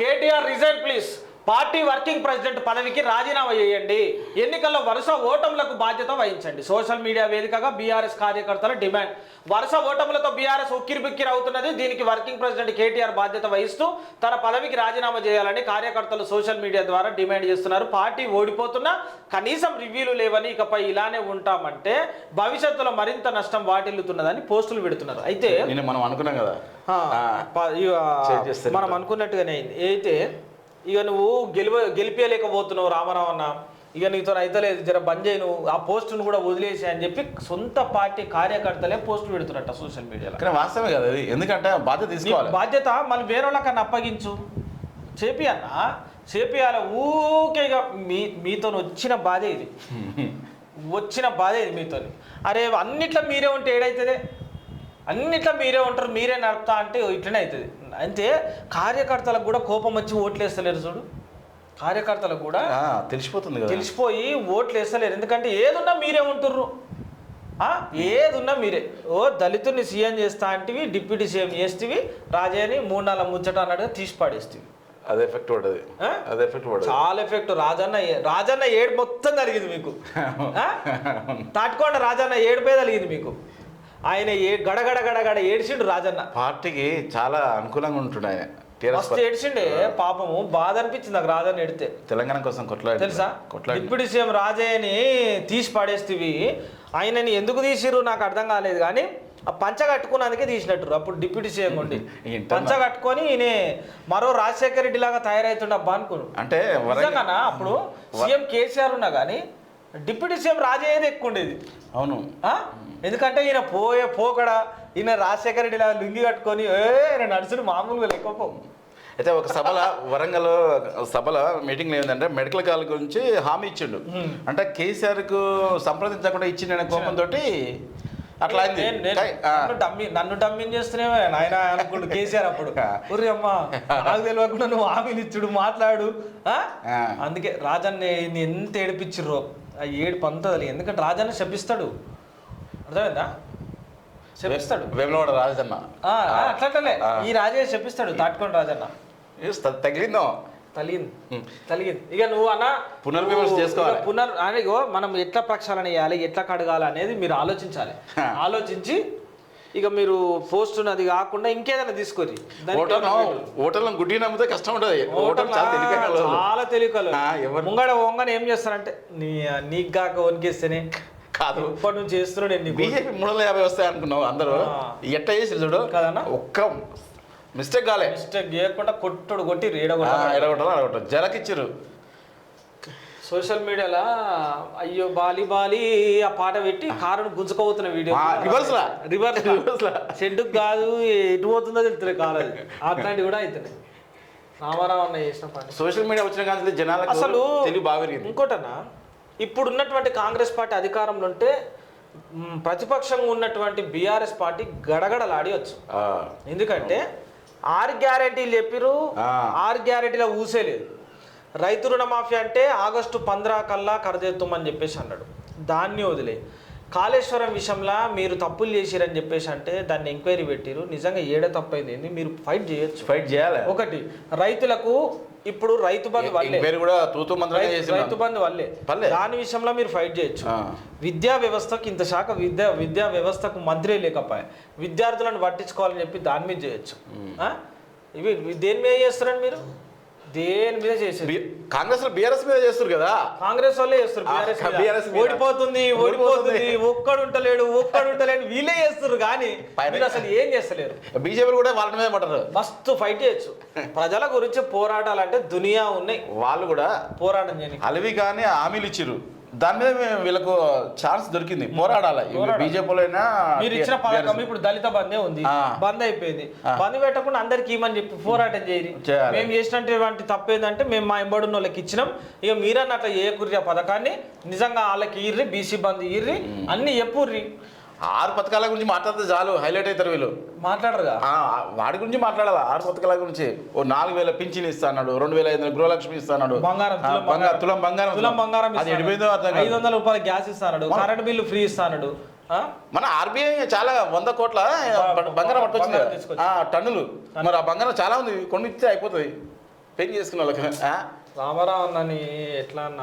KTR resign please. Party working president పదవికి రాజీనామా చేయండి. ఎన్నికల్లో వరుస ఓటములకు బాధ్యత వహించండి. సోషల్ మీడియా వేదికగా బీఆర్ఎస్ కార్యకర్తల డిమాండ్. వరుస ఓటములతో బీఆర్ఎస్ ఉక్కిరి బిక్కిరి అవుతున్నది. దీనికి వర్కింగ్ ప్రెసిడెంట్ కేటీఆర్ బాధ్యత వహిస్తూ తన పదవికి రాజీనామా చేయాలని కార్యకర్తలు సోషల్ మీడియా ద్వారా డిమాండ్ చేస్తున్నారు. పార్టీ ఓడిపోతున్నా కనీసం రివ్యూలు లేవని ఇకపై ఇలానే ఉంటామంటే భవిష్యత్తులో మరింత నష్టం వాటిల్లుతున్నదని పోస్టులు పెడుతున్నారు. అయితే నేను మనం అనుకున్నాం కదా. మనం అనుకున్నట్టుగానే అయింది. అయితే ఇక నువ్వు గెలివ గెలిపేయలేకపోతున్నావు రామారావన్న. ఇక నీతో అయితలేదు జర బంద్ చేయి నువ్వు. ఆ పోస్టును కూడా వదిలేసి అని చెప్పి సొంత పార్టీ కార్యకర్తలే పోస్టులు పెడుతున్నట్ట సోషల్ మీడియాలో. కానీ వాస్తవమే కదా అది ఎందుకంటే బాధ్యత తీసుకోవాలి. బాధ్యత మళ్ళీ వేరే వాళ్ళకన్నా అప్పగించు. చేపి అన్న. చేపియాల ఊకే మీ మీతో వచ్చిన బాధే ఇది. వచ్చిన బాధే ఇది మీతో అరే అన్నిట్లో మీరే ఉంటే ఏడైతుంది అన్నిట్లో మీరే ఉంటారు మీరే నడుపుతా అంటే ఇట్లనే అవుతుంది అంతే కార్యకర్తలకు కూడా కోపం వచ్చి ఓట్లు వేస్తలేరు చూడు. కార్యకర్తలకు కూడా ఆ, తెలిసిపోతుంది కదా. తెలిసిపోయి ఓట్లు వేస్తలేరు. ఎందుకంటే ఏదున్నా మీరే ఉంటుర్రు. ఆ, ఏదున్నా మీరే. ఓ దళితుడిని సీఎం చేస్తా అంటివి డిప్యూటీ సీఎం చేస్తేవి రాజాని మూడు నాలుగు ముచ్చట అన్నట్టుగా తీసి పాడేస్తేవి. అది ఎఫెక్ట్ పడ్డది. ఆ? అది ఎఫెక్ట్ పడ్డది. చాలా ఎఫెక్ట్. రాజన్న రాజన్న ఏడు మొత్తం కలిగింది మీకు. ఆ? తాటికొండ రాజన్న ఏడుపే కలిగింది మీకు. ఆయన ఏ గడగడ గడగడ ఏడిచిండు రాజన్న. పార్టీకి చాలా అనుకూలంగా ఉంటుండే ఆయన. మస్తు ఏడిచిండే పాపము. బాధ అనిపించింది నాకు రాజన్న ఎడితే తెలంగాణ కోసం కొట్లాడి తెలుసా? కొట్లాడి డిప్యూటీ సీఎం రాజయ్యని తీసి పడేస్తేవి. ఆయనని ఎందుకు తీసిరు నాకు అర్థం కాలేదు కానీ ఆ పంచ కట్టుకున్నందుకే తీసినట్టు అప్పుడు డిప్యూటీ సీఎం ఉండి? పంచ కట్టుకొని ఈయన మరో రాజశేఖర రెడ్డి లాగా తయారవుతుండబ్బా అనుకును అంటే నిజంగానా? అప్పుడు సీఎం కేసీఆర్ ఉన్నా కానీ డిప్యూటీ సీఎం రాజయ్యది ఎక్కువ ఉండేది. అవును? ఎందుకంటే ఈయన పోయే పోకడ ఈయన రాజశేఖర రెడ్డి లాగా లుంగి కట్టుకొని ఏ నడుచుడు మామూలుగా ఎక్కువ పో అయితే ఒక సభల వరంగల్ సభల మీటింగ్ ఏంటంటే మెడికల్ కాలేజ్ గురించి హామీ ఇచ్చిండు. అంటే కేసీఆర్కు సంప్రదించకుండా ఇచ్చిండనే కోపంతో అట్లా అయింది. నన్ను డమ్మి నన్ను డమ్మింగ్ చేస్తున్నావే నాయన అనుకుంటు కేసీఆర్ అప్పుడు. ఉరి అమ్మా నాకు తెలియకుండా నువ్వు హామీలు ఇచ్చుడు మాట్లాడు. అందుకే రాజన్న ఎంత ఏడిపించిర్రో. ఆ ఏడుపు అంతా తెలియదు ఎందుకంటే రాజన్న శపిస్తాడు. అర్థమైందా? శపిస్తాడు వేములవాడ రాజన్న. ఆ, ఆ, అట్లా అట్లనే ఈ రాజే శపిస్తాడు తాటుకోండి రాజన్న. తగిలిందో? తలిగింది తలిగింది ఇక నువ్వు అన్న పునర్విమర్శ చేసుకోవాలి. పునర్ అనే ఇగో మనం ఎట్లా ప్రక్షాళన చేయాలి ఎట్లా కడగాలి అనేది మీరు ఆలోచించాలి. ఆలోచించి ఇక మీరు పోస్ట్ అది కాకుండా ఇంకేదైనా తీసుకొని ఓటర్ ఓటర్లను గుడ్డి నమ్మితే కష్టం ఉంటుంది. చాలా తెలియక చాలా తెలియకలు ముంగడ ఓంగని ఏం చేస్తారంటే నీ నీకు కాక వణికేస్తేనే కాదు. ఇప్పటి నుంచి చేస్తున్నాడు. బీజేపీ మూడు వందల యాభై వస్తాయి అనుకున్నావు అందరూ. ఆ. ఎట్ట చేసి చూడు? కదన్నా? ఒక్క మిస్టేక్ కాలే. మిస్టేక్ చేయకుండా కొట్టుడు కొట్టి ఎడగొట్టాలి జలకిచ్చారు సోషల్ మీడియాలో అయ్యో బాలి బాలి ఆ పాట పెట్టి కారును గుంజుకోబోతున్న వీడియో. లా. రివర్స్ Reverse లా. కాదు ఎటు పోతుందో తెలుస్తుంది కారు అది అట్లాంటివి కూడా అవుతున్నాయి రామారావు అన్న చేసిన పని సోషల్ మీడియా వచ్చిన కానీ జనాలకు అసలు తెలివి బాగా పెరిగింది. ఇంకోటన్నా ఇప్పుడు ఉన్నటువంటి కాంగ్రెస్ పార్టీ అధికారంలో ఉంటే ప్రతిపక్షంగా ఉన్నటువంటి బీఆర్ఎస్ పార్టీ గడగడలాడియొచ్చు. ఎందుకంటే ఆరు గ్యారెంటీలు చెప్పిరు. ఆరు గ్యారెంటీలో ఊసేలేదు రైతు రుణమాఫీ అంటే ఆగస్టు పంద్రా కల్లా కరదేస్తామని చెప్పేసి అన్నాడు. దాన్ని వదిలే. కాళేశ్వరం విషయంలో మీరు తప్పులు చేసిరని చెప్పేసి అంటే దాన్ని ఎంక్వైరీ పెట్టిరు. నిజంగా ఏడ తప్పైంది? ఏంది? మీరు ఫైట్ చేయొచ్చు. ఫైట్ చేయాలి? ఒకటి రైతులకు ఇప్పుడు రైతు బంధు వల్లే. రైతు- బంధు వల్లే. దాని విషయంలో మీరు ఫైట్ చేయొచ్చు. విద్యా వ్యవస్థకు ఇంత శాఖ విద్యా విద్యా వ్యవస్థకు మంత్రి లేకపోయా. విద్యార్థులను పట్టించుకోవాలని చెప్పి దాని మీద చేయొచ్చు. ఇవి దేని మీద చేస్తారండి మీరు? దేని మీద చేసేది? కాంగ్రెస్లో బీఆర్ఎస్ మీద చేస్తారు కదా. కాంగ్రెస్ వాళ్ళే చేస్తారు మీద. ఓడిపోతుంది ఓడిపోతుంది. ఒక్కడు ఉంటలేడు ఒక్కడు ఉంటలేడు వీళ్ళే చేస్తారు కానీ మీరు అసలు ఏం చేస్తలేరు. బీజేపీ కూడా వాళ్ళ మీద పడరు మస్తు ఫైట్ చేయొచ్చు. ప్రజల గురించి పోరాటాలంటే దునియా ఉన్నాయి. వాళ్ళు కూడా పోరాటం చేయని అలవి కానీ హామీలు ఇచ్చిర్రు. దాని మీద మేము వీళ్ళకు ఛాన్స్ దొరికింది. పోరాడాలి. బీజేపీలో అయినా మీరు ఇచ్చిన పథకం ఇప్పుడు దళిత బందే ఉంది. బంద్ అయిపోయింది. బంద్ పెట్టకుండా అందరికి ఇవ్వమని చెప్పి పోరాటం చేయాలి. మేము చేసినటువంటి తప్పేందంటే మేము మా ఎంబడున్న వాళ్ళకి ఇచ్చినాం. ఇక మీరన్న అట్లా చేయకుర్రి ఆ పథకాన్ని నిజంగా వాళ్ళకి ఇర్రి బీసీ బంద్ ఇర్రి అన్ని చెప్పుర్రి ఆరు పథకాల గురించి మాట్లాడితే చాలు హైలైట్ అవుతారు వీళ్ళు. మాట్లాడరుగా? వాడి గురించి మాట్లాడాలి? ఆరు పథకాల గురించి. ఓ నాలుగు వేల పింఛన్ ఇస్తాడు రెండు వేల ఐదు గృహలక్ష్మి ఇస్తాడు బంగారం తులం బంగారం తులం బంగారం తులం బంగారం అది ఎడిపోయిందో అర్థం ఐదు వందల రూపాయల గ్యాస్ ఇస్తాడు కరెంట్ బిల్లు ఫ్రీ ఇస్తాడు? మన ఆర్బీఐ చాలా వంద కోట్ల బంగారం పట్టుకొచ్చింది టన్నులు. మరి ఆ బంగారం చాలా ఉంది. కొన్ని ఇస్తే అయిపోతుంది. పెళ్ళి చేసుకున్న వాళ్ళకి? రామారావు అన్నని ఎట్లా అన్న